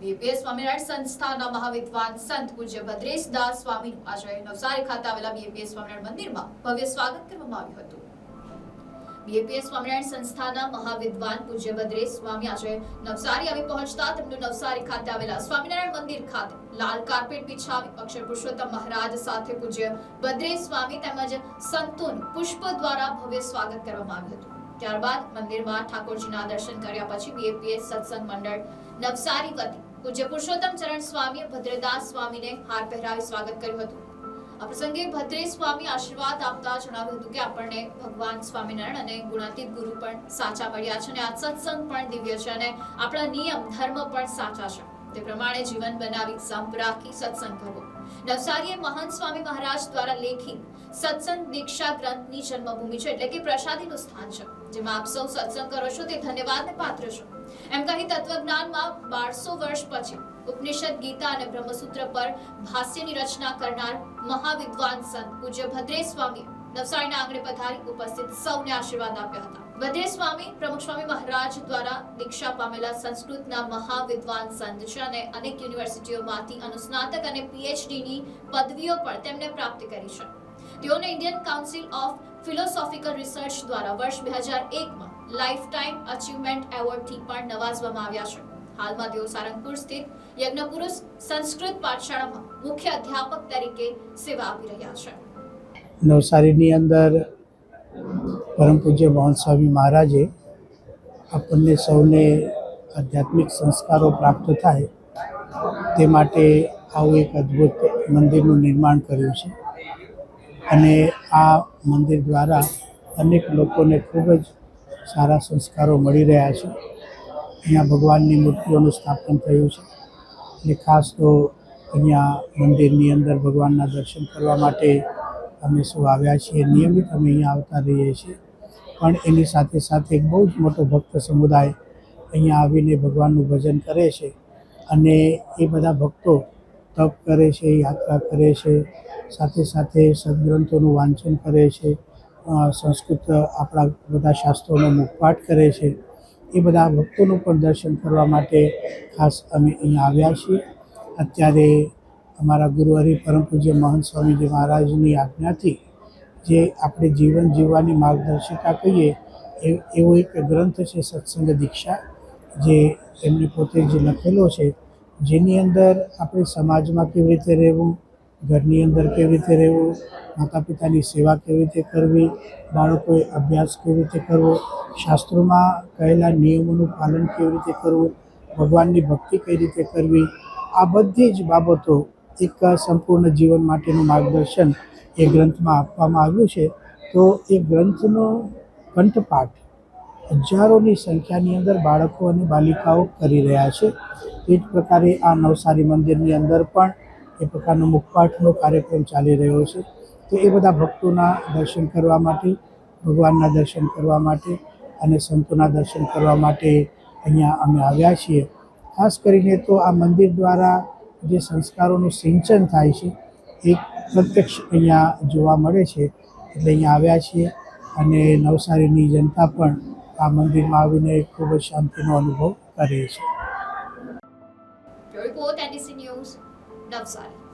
BAPS Swaminarayan સંસ્થાના મહાવિદ્વાન સંત પૂજ્ય ભદ્રેશ દાસ સ્વામીનું આજે નવસારી ખાતે આવેલા બીએપીએસ સ્વામિનારાયણ મંદિરમાં ભવ્ય સ્વાગત કરવામાં આવ્યું હતું. બીએપીએસ સ્વામિનારાયણ સંસ્થાના મહાવિદ્વાન પૂજ્ય ભદ્રેશ સ્વામી આજે નવસારી આવી પહોંચતા તેમનું નવસારી ખાતે આવેલા સ્વામિનારાયણ મંદિર ખાતે લાલ કાર્પેટ બિછાવી અક્ષર પુરુષોત્તમ મહારાજ સાથે પૂજ્ય ભદ્રેશ સ્વામી તેમજ સંતોનું પુષ્પ દ્વારા ભવ્ય સ્વાગત કરવામાં આવ્યું હતું. ત્યારબાદ મંદિરમાં ઠાકોરજીના દર્શન કર્યા પછી બીએપીએસ સત્સંગ મંડળ નવસારી વતી પૂજ્ય પુરુષોત્તમ ચરણ સ્વામીએ ભદ્રદાસ સ્વામીને હાર પહેરાવી સ્વાગત કર્યું હતું. આ પ્રસંગે ભદ્રે સ્વામી આશીર્વાદ આપતા જણાવ્યું હતું કે આપણને ભગવાન સ્વામિનારાયણ અને ગુણાતીત ગુરુ પણ સાચા મળ્યા છે અને આ સત્સંગ પણ દિવ્ય છે અને આપણા નિયમ, ધર્મ પણ સાચા છે. તે પ્રમાણે જીવન બનાવી સંપ રાખી સત્સંગ કરવો. નવસારીએ મહંત સ્વામી મહારાજ દ્વારા લેખિત સત્સંગ દીક્ષા ગ્રંથની જન્મભૂમિ છે એટલે કે પ્રસાદીનું સ્થાન છે. જેમાં આપ સૌ સત્સંગ કરો છો તે ધન્યવાદને પાત્ર છો. એમ કહી તત્વજ્ઞાનમાં બારસો વર્ષ પછી ઉપનિષદ, ગીતા અને બ્રહ્મસૂત્ર પર ભાષ્યની રચના કરનાર મહાવિદ્વાન સંત પૂજ્ય ભદ્રે સ્વામી નવસારીના આંગણે પધારી ઉપસ્થિત સૌને આશીર્વાદ આપ્યા હતા. ભદ્રે સ્વામી પ્રમુખ સ્વામી મહારાજ દ્વારા દીક્ષા પામેલા સંસ્કૃતના મહાવિદ્વાન સંત છે અને અનેક યુનિવર્સિટીઓમાંથી અનુસ્નાતક અને પીએચડીની પદવીઓ પણ તેમણે પ્રાપ્ત કરી છે. તેઓને Indian council of philosophical research દ્વારા વર્ષ બે હજાર એકમાં લાઈફ ટાઈમ અચીવમેન્ટ એવોર્ડથી પણ નવાજવામાં આવ્યા છે. હાલમાં તેઓ સારંગપુર સ્થિત યજ્ઞપુરુષ સંસ્કૃત પાઠશાળામાં મુખ્ય અધ્યાપક તરીકે સેવા આપી રહ્યા છે. નવસારીની અંદર પરમ પૂજ્ય મોહન સ્વામી મહારાજે આપણને સૌને આધ્યાત્મિક સંસ્કારો પ્રાપ્ત થાય તે માટે આવું એક અદ્ભુત મંદિરનું નિર્માણ કર્યું છે. અને આ મંદિર દ્વારા અનેક લોકોને ખૂબ જ સારા સંસ્કારો મળી રહ્યા છે. અહીંયા ભગવાનની મૂર્તિઓનું સ્થાપન થયું છે. અને ખાસ તો અહીંયા મંદિરની અંદર ભગવાનના દર્શન કરવા માટે અમે સૌ આવ્યા છીએ. નિયમિત અમે અહીંયા આવતા રહીએ છીએ. પણ એની સાથે સાથે એક બહુ જ મોટો ભક્ત સમુદાય અહીંયા આવીને ભગવાનનું ભજન કરે છે. અને એ બધા ભક્તો તપ કરે છે, યાત્રા કરે છે. સાથે સાથે સદગ્રંથોનું વાંચન કરે છે. સંસ્કૃત આપણા બધા શાસ્ત્રોનો મુખપાઠ કરે છે, એ બધા ભક્તોનું પણ દર્શન કરવા માટે ખાસ અમે અહીંયા આવ્યા છીએ. અત્યારે અમારા ગુરુ હરિ પરમ પૂજ્ય મહંત સ્વામીજી મહારાજની આજ્ઞાથી જે આપણે જીવન જીવવાની માર્ગદર્શિકા કહીએ, એ, એવો એક ગ્રંથ છે સત્સંગ દીક્ષા, જે એમને પોતે જે લખેલો છે, જેની અંદર આપણે સમાજમાં કેવી રીતે રહેવું ઘરની અંદર કેવી રીતે રહેવું માતા પિતાની સેવા કેવી રીતે કરવી, બાળકોએ અભ્યાસ કેવી રીતે કરવો, શાસ્ત્રોમાં કહેલા નિયમોનું પાલન કેવી રીતે કરવું, ભગવાનની ભક્તિ કઈ રીતે કરવી, આ બધી જ બાબતો એક સંપૂર્ણ જીવન માટેનું માર્ગદર્શન એ ગ્રંથમાં આપવામાં આવ્યું છે. તો એ ગ્રંથનો કંઠપાઠ હજારોની સંખ્યાની અંદર બાળકો અને બાલિકાઓ કરી રહ્યા છે. એ જ પ્રકારે આ નવસારી મંદિરની અંદર પણ એ પ્રકારનો મુખપાઠનો કાર્યક્રમ ચાલી રહ્યો છે. તો એ બધા ભક્તોના દર્શન કરવા માટે, ભગવાનના દર્શન કરવા માટે અને સંતોના દર્શન કરવા માટે અહીંયા અમે આવ્યા છીએ. ખાસ કરીને તો આ મંદિર દ્વારા જે સંસ્કારોનું સિંચન થાય છે, એ પ્રત્યક્ષ અહીંયા જોવા મળે છે. એટલે અહીંયા આવ્યા છીએ અને નવસારીની જનતા પણ આ મંદિરમાં આવીને ખૂબ જ શાંતિનો અનુભવ કરે છે. નવસારી